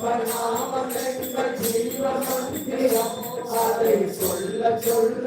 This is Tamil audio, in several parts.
பரிணாமங்கள் ஜீவமந்திரம் அதை சொல்ல சொல்ல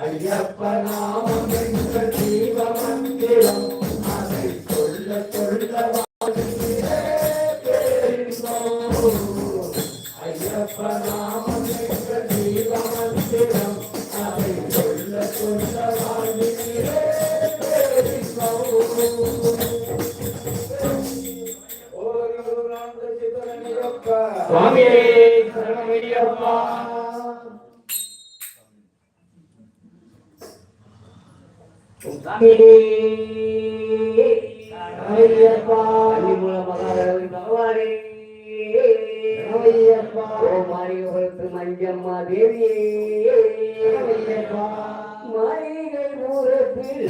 ஐயப்ப நாமம் என்ற ஜீவ மந்திரம் அதை சொல்ல சொல்ல ஐயப்ப நாமம் என்ற ஜீவ மந்திரம் அதை சொல்ல சொல்ல வாழ்கிறே சுவாமியே ஐயப்பா ஐயப்பா மஞ்சம்மா தேவியே ஐயப்பா மாளிகை மூரத்தில்